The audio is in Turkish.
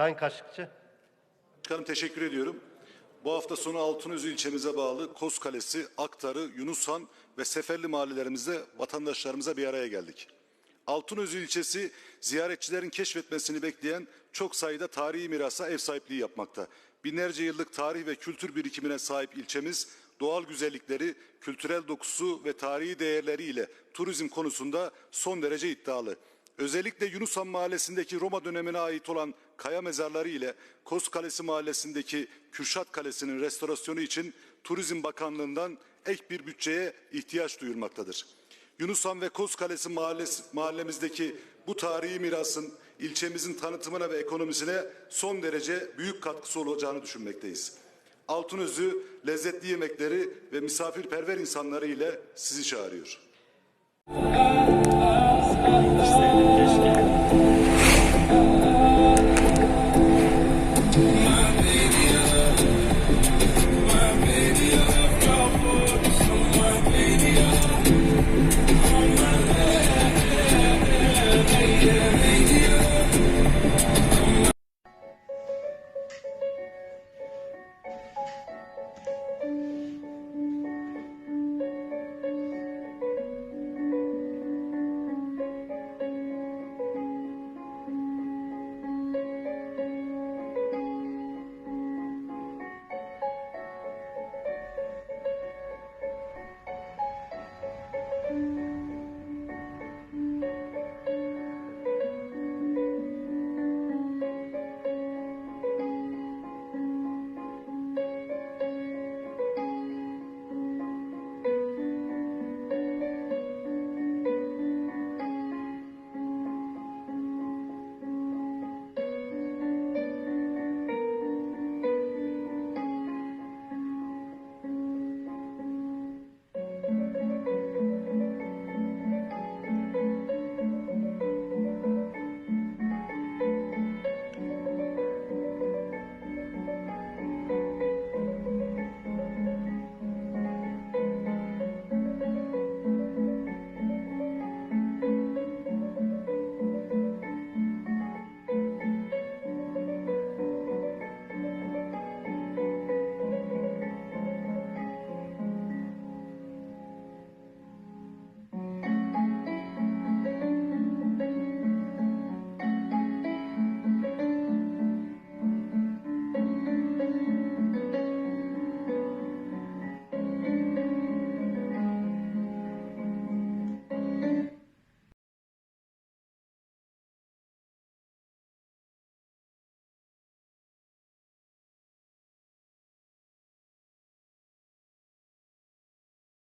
Sayın Kaşıkçı. Başkanım teşekkür ediyorum. Bu hafta sonu Altınözü ilçemize bağlı Koz Kalesi, Aktarı, Yunushan ve Seferli mahallelerimizde vatandaşlarımıza bir araya geldik. Altınözü ilçesi ziyaretçilerin keşfetmesini bekleyen çok sayıda tarihi mirasa ev sahipliği yapmakta. Binlerce yıllık tarih ve kültür birikimine sahip ilçemiz doğal güzellikleri, kültürel dokusu ve tarihi değerleriyle turizm konusunda son derece iddialı. Özellikle Yunushan Mahallesi'ndeki Roma dönemine ait olan kaya mezarları ile Koz Kalesi Mahallesi'ndeki Kürşat Kalesi'nin restorasyonu için Turizm Bakanlığı'ndan ek bir bütçeye ihtiyaç duyulmaktadır. Yunushan ve Koz Kalesi mahallesi, mahallemizdeki bu tarihi mirasın ilçemizin tanıtımına ve ekonomisine son derece büyük katkısı olacağını düşünmekteyiz. Altınözü lezzetli yemekleri ve misafirperver insanları ile sizi çağırıyor.